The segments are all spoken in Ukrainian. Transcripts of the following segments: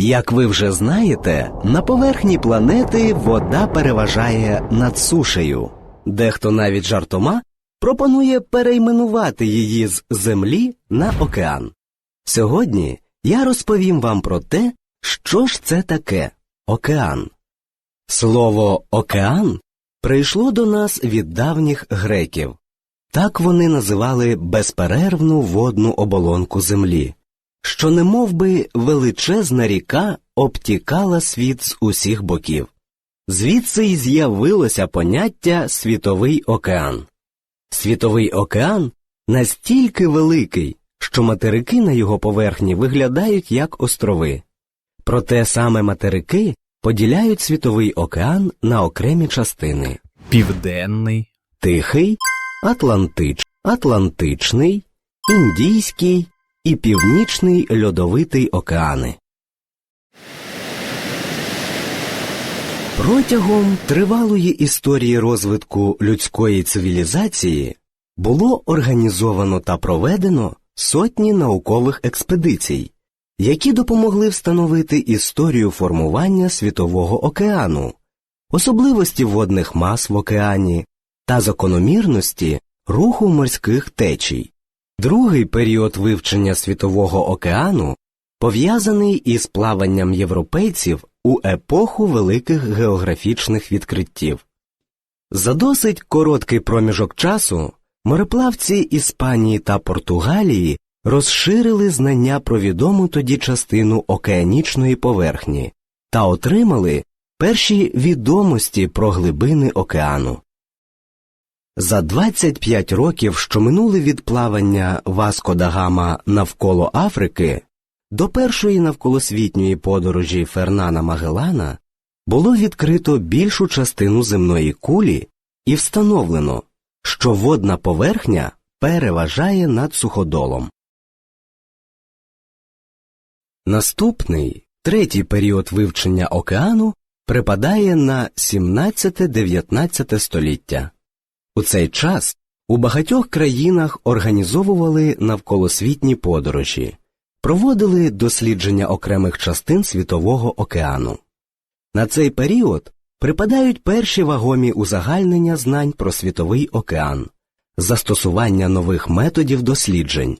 Як ви вже знаєте, на поверхні планети вода переважає над сушею. Дехто навіть жартома пропонує перейменувати її з землі на океан. Сьогодні я розповім вам про те, що ж це таке океан. Слово океан прийшло до нас від давніх греків. Так вони називали безперервну водну оболонку землі, що немов би величезна ріка обтікала світ з усіх боків. Звідси й з'явилося поняття світовий океан. Світовий океан настільки великий, що материки на його поверхні виглядають як острови. Проте саме материки поділяють світовий океан на окремі частини Південний, Тихий, Атлантич, Атлантичний, Індійський і Північний льодовитий океани. Протягом тривалої історії розвитку людської цивілізації було організовано та проведено сотні наукових експедицій, які допомогли встановити історію формування світового океану, особливості водних мас в океані та закономірності руху морських течій. Другий період вивчення світового океану пов'язаний із плаванням європейців у епоху великих географічних відкриттів. За досить короткий проміжок часу мореплавці Іспанії та Португалії розширили знання про відому тоді частину океанічної поверхні та отримали перші відомості про глибини океану. За 25 років, що минули від плавання Васко да Гама навколо Африки, до першої навколосвітньої подорожі Фернана Магеллана було відкрито більшу частину земної кулі і встановлено, що водна поверхня переважає над суходолом. Наступний, третій період вивчення океану припадає на 17-19 століття. У цей час у багатьох країнах організовували навколосвітні подорожі, проводили дослідження окремих частин Світового океану. На цей період припадають перші вагомі узагальнення знань про Світовий океан, застосування нових методів досліджень.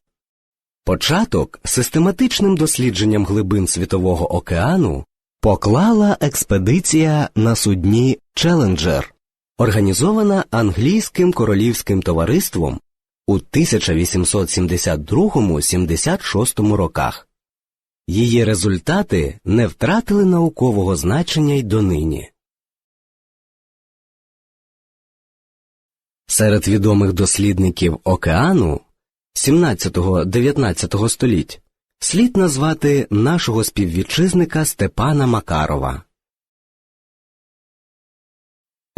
Початок систематичним дослідженням глибин Світового океану поклала експедиція на судні Челенджер, організована англійським королівським товариством у 1872-76 роках. Її результати не втратили наукового значення й донині. Серед відомих дослідників океану 17-19 століть слід назвати нашого співвітчизника Степана Макарова.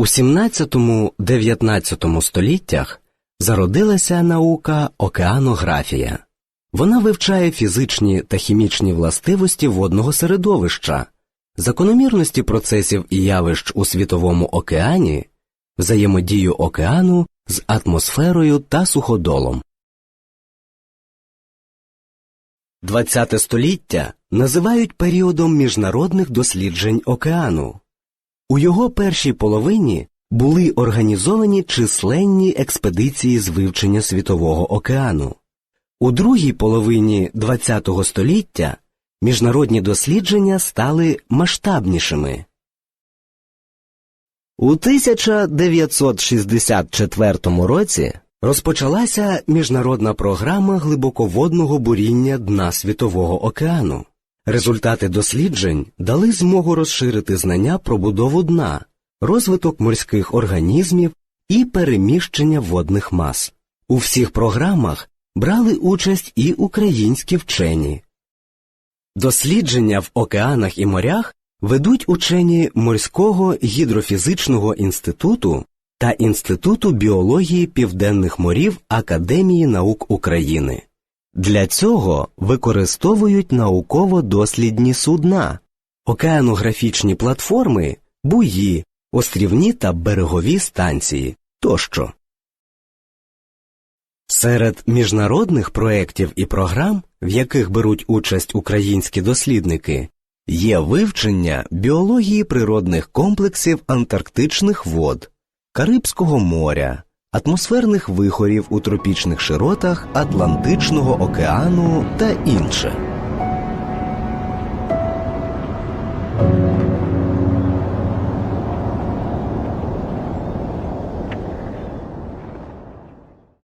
У 17-19 століттях зародилася наука океанографія. Вона вивчає фізичні та хімічні властивості водного середовища, закономірності процесів і явищ у світовому океані, взаємодію океану з атмосферою та суходолом. ХХ століття називають періодом міжнародних досліджень океану. У його першій половині були організовані численні експедиції з вивчення Світового океану. У другій половині ХХ століття міжнародні дослідження стали масштабнішими. У 1964 році розпочалася міжнародна програма глибоководного буріння дна Світового океану. Результати досліджень дали змогу розширити знання про будову дна, розвиток морських організмів і переміщення водних мас. У всіх програмах брали участь і українські вчені. Дослідження в океанах і морях ведуть учені Морського гідрофізичного інституту та Інституту біології південних морів Академії наук України. Для цього використовують науково-дослідні судна, океанографічні платформи, буї, острівні та берегові станції тощо. Серед міжнародних проєктів і програм, в яких беруть участь українські дослідники, Є вивчення біології природних комплексів антарктичних вод, Карибського моря, атмосферних вихорів у тропічних широтах Атлантичного океану та інше.